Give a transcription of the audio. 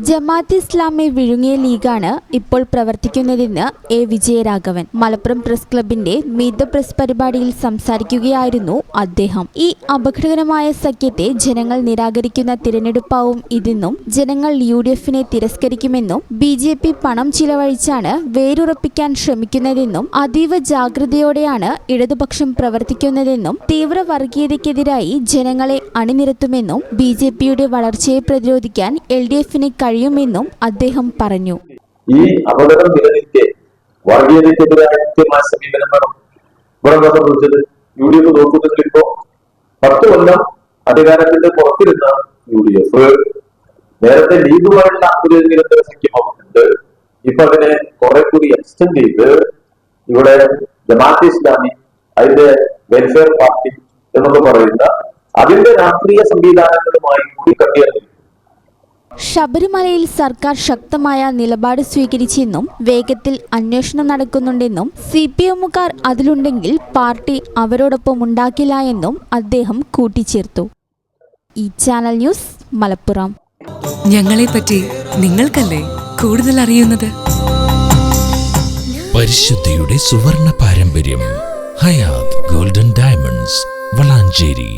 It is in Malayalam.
ജമാഅത്ത് ഇസ്ലാമി വിഴുങ്ങിയ ലീഗാണ് ഇപ്പോൾ പ്രവർത്തിക്കുന്നതെന്ന് എ. വിജയരാഘവൻ. മലപ്പുറം പ്രസ് ക്ലബിന്റെ മീത പ്രസ് പരിപാടിയിൽ സംസാരിക്കുകയായിരുന്നു അദ്ദേഹം. ഈ അപകടകരമായ സഖ്യത്തെ ജനങ്ങൾ നിരാകരിക്കുന്ന തിരഞ്ഞെടുപ്പാവും ഇതെന്നും ജനങ്ങൾ യു ഡി എഫിനെ തിരസ്കരിക്കുമെന്നും ബി ജെ പി പണം ചിലവഴിച്ചാണ് വേരുറപ്പിക്കാൻ ശ്രമിക്കുന്നതെന്നും അതീവ ജാഗ്രതയോടെയാണ് ഇടതുപക്ഷം പ്രവർത്തിക്കുന്നതെന്നും തീവ്ര വർഗീയതയ്ക്കെതിരായി ജനങ്ങളെ അണിനിരത്തുമെന്നും ബി ജെ പിയുടെ വളർച്ചയെ പ്രതിരോധിക്കാൻ എൽ ഡി കഴിയുമെന്നും അദ്ദേഹം പറഞ്ഞു. ഈ അപകടം നിലനിൽക്കെ വർഗീയതയ്ക്കെതിരായ കൃത്യമായ സമീപനം വേണം ഇവിടെ സംഭവിച്ചത് യു ഡി എഫ് നോക്കുന്നെങ്കിൽ ഇപ്പോ പത്ത് കൊല്ലം അധികാരത്തിന്റെ പുറത്തിരുന്ന യു ഡി എഫ് നേരത്തെ ലീഗുമായുള്ള ഒരു നിരന്തര സഖ്യമുണ്ട് ഇപ്പൊ അതിനെ കുറെ കൂടി എക്സ്റ്റെൻഡ് ചെയ്ത് ഇവിടെ ജമാഅത്ത് ഇസ്ലാമി അതിന്റെ വെൽഫെയർ പാർട്ടി എന്നൊക്കെ പറയുന്ന അതിന്റെ രാഷ്ട്രീയ സംവിധാനങ്ങളുമായി കൂടി കട്ടിയാണ് ശബരിമലയിൽ സർക്കാർ ശക്തമായ നിലപാട് സ്വീകരിച്ചെന്നും വേഗത്തിൽ അന്വേഷണം നടക്കുന്നുണ്ടെന്നും സി പി എമ്മുകാർ അതിലുണ്ടെങ്കിൽ പാർട്ടി അവരോടൊപ്പം ഉണ്ടാക്കില്ല എന്നും അദ്ദേഹം കൂട്ടിച്ചേർത്തു. ഈ ചാനൽ ന്യൂസ് മലപ്പുറം. ഞങ്ങളെ പറ്റി നിങ്ങൾക്കല്ലേ കൂടുതൽ അറിയുന്നത്? പരിശുദ്ധിയുടെ സുവർണ പാരമ്പര്യം ഹയാത് ഗോൾഡൻ ഡയമണ്ട്സ് വളാഞ്ചേരി.